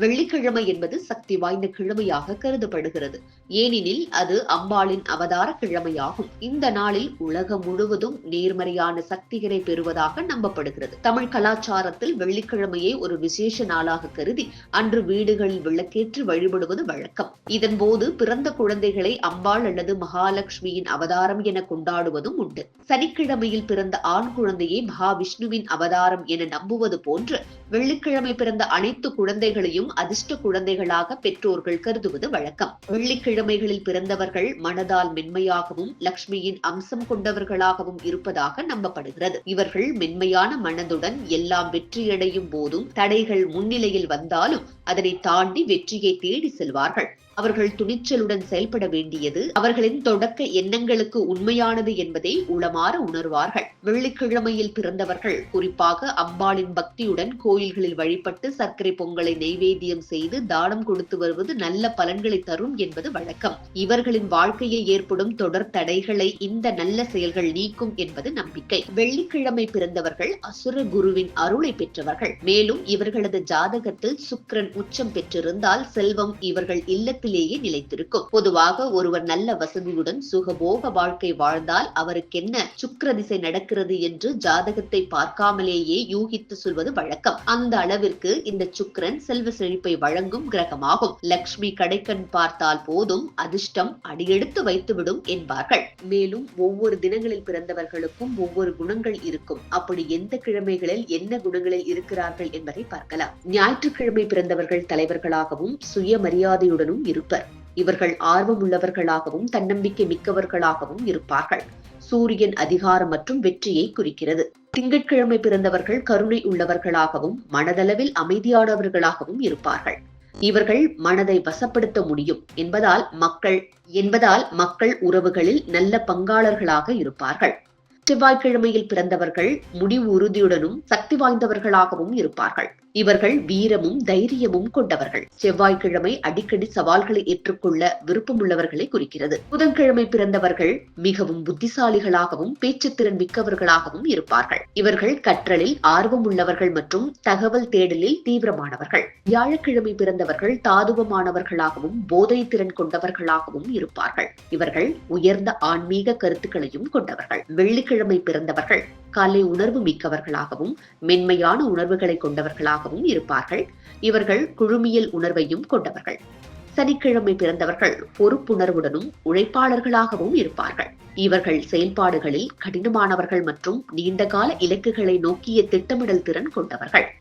வெள்ளிக்கிழமை என்பது சக்தி வாய்ந்த கிழமையாக கருதப்படுகிறது. ஏனெனில் அது அம்பாளின் அவதார கிழமையாகும். இந்த நாளில் உலகம் முழுவதும் நேர்மறையான சக்திகளை பெறுவதாக நம்பப்படுகிறது. தமிழ் கலாச்சாரத்தில் வெள்ளிக்கிழமையை ஒரு விசேஷ நாளாக கருதி அன்று வீடுகளில் விளக்கேற்றி வழிபடுவது வழக்கம். இதன் போது பிறந்த குழந்தைகளை அம்பாள் அல்லது மகாலட்சுமியின் அவதாரம் என கொண்டாடுவதும் உண்டு. சனிக்கிழமையில் பிறந்த ஆண் குழந்தையை மகாவிஷ்ணுவின் அவதாரம் என நம்புவது போன்று வெள்ளிக்கிழமை பிறந்த அனைத்து குழந்தைகளையும் அதிர்ஷ்ட குழந்தைகளாக பெற்றோர்கள் கருதுவது வழக்கம். வெள்ளிக்கிழமைகளில் பிறந்தவர்கள் மனதால் மென்மையாகவும் லக்ஷ்மியின் அம்சம் கொண்டவர்களாகவும் இருப்பதாக நம்பப்படுகிறது. இவர்கள் மென்மையான மனதுடன் எல்லாம் வெற்றியடையும் போதும் தடைகள் முன்னிலையில் வந்தாலும் அதனை தாண்டி வெற்றியை தேடி செல்வார்கள். அவர்கள் துணிச்சலுடன் செயல்பட வேண்டியது அவர்களின் தொடக்க எண்ணங்களுக்கு உண்மையானது என்பதை உளமாற உணர்வார்கள். வெள்ளிக்கிழமையில் பிறந்தவர்கள் குறிப்பாக அம்பாளின் பக்தியுடன் கோயில்களில் வழிபட்டு சர்க்கரை பொங்கலை நெய்வேதி நெய்வேத்தியம் செய்து தானம் கொடுத்து வருவது நல்ல பலன்களை தரும் என்பது வழக்கம். இவர்களின் வாழ்க்கையில் ஏற்படும் தொடர் தடைகளை இந்த நல்ல செயல்கள் நீக்கும் என்பது நம்பிக்கை. வெள்ளிக்கிழமை பிறந்தவர்கள் அசுர குருவின் அருளை பெற்றவர்கள். மேலும் இவர்களது ஜாதகத்தில் சுக்ரன் உச்சம் பெற்றிருந்தால் செல்வம் இவர்கள் இல்லத்திலேயே நிலைத்திருக்கும். பொதுவாக ஒருவர் நல்ல வசதியுடன் சுகபோக வாழ்க்கை வாழ்ந்தால் அவருக்கென்ன சுக்கர திசை நடக்கிறது என்று ஜாதகத்தை பார்க்காமலேயே யூகித்து சொல்வது வழக்கம். அந்த அளவிற்கு இந்த சுக்கிரன் செல்வ செழிப்பை வழங்கும் கிரகமாகும். லக்ஷ்மி கடைக்கண் பார்த்தால் போதும் அதிர்ஷ்டம் அடியெடுத்து வைத்துவிடும் என்பார்கள். மேலும் ஒவ்வொரு தினங்களில் பிறந்தவர்களுக்கும் ஒவ்வொரு குணங்கள் இருக்கும். அப்படி எந்த கிழமைகளில் என்ன குணங்களில் இருக்கிறார்கள் என்பதை பார்க்கலாம். ஞாயிற்றுக்கிழமை பிறந்தவர்கள் தலைவர்களாகவும் சுயமரியாதையுடனும் இருப்பர். இவர்கள் ஆர்வம் உள்ளவர்களாகவும் தன்னம்பிக்கை மிக்கவர்களாகவும் இருப்பார்கள். சூரியன் அதிகாரம் மற்றும் வெற்றியை குறிக்கிறது. திங்கட்கிழமை பிறந்தவர்கள் கருணை உள்ளவர்களாகவும் மனதளவில் அமைதியானவர்களாகவும் இருப்பார்கள். இவர்கள் மனதை வசப்படுத்த முடியும் என்பதால் மக்கள் என்பதால் மக்கள் உறவுகளில் நல்ல பங்காளர்களாக இருப்பார்கள். செவ்வாய்க்கிழமையில் பிறந்தவர்கள் முடிவு உறுதியுடனும் சக்தி வாய்ந்தவர்களாகவும் இருப்பார்கள். இவர்கள் வீரமும் தைரியமும் கொண்டவர்கள். செவ்வாய்க்கிழமை அடிக்கடி சவால்களை ஏற்றுக்கொள்ள விருப்பமுள்ளவர்களை குறிக்கிறது. புதன்கிழமை பிறந்தவர்கள் மிகவும் புத்திசாலிகளாகவும் பேச்சுத்திறன் மிக்கவர்களாகவும் இருப்பார்கள். இவர்கள் கற்றலில் ஆர்வம் உள்ளவர்கள் மற்றும் தகவல் தேடலில் தீவிரமானவர்கள். வியாழக்கிழமை பிறந்தவர்கள் தாதுவமானவர்களாகவும் போதை திறன் கொண்டவர்களாகவும் இருப்பார்கள். இவர்கள் உயர்ந்த ஆன்மீக கருத்துக்களையும் கொண்டவர்கள். வெள்ளிக்கிழமை பிறந்தவர்கள் கலை உணர்வு மிக்கவர்களாகவும் மென்மையான உணர்வுகளை கொண்டவர்களாகவும் இருப்பார்கள். இவர்கள் குழுமியல் உணர்வையும் கொண்டவர்கள். சனிக்கிழமை பிறந்தவர்கள் பொறுப்புணர்வுடனும் உழைப்பாளர்களாகவும் இருப்பார்கள். இவர்கள் செயல்பாடுகளில் கடினமானவர்கள் மற்றும் நீண்டகால இலக்குகளை நோக்கிய திட்டமிடல் திறன் கொண்டவர்கள்.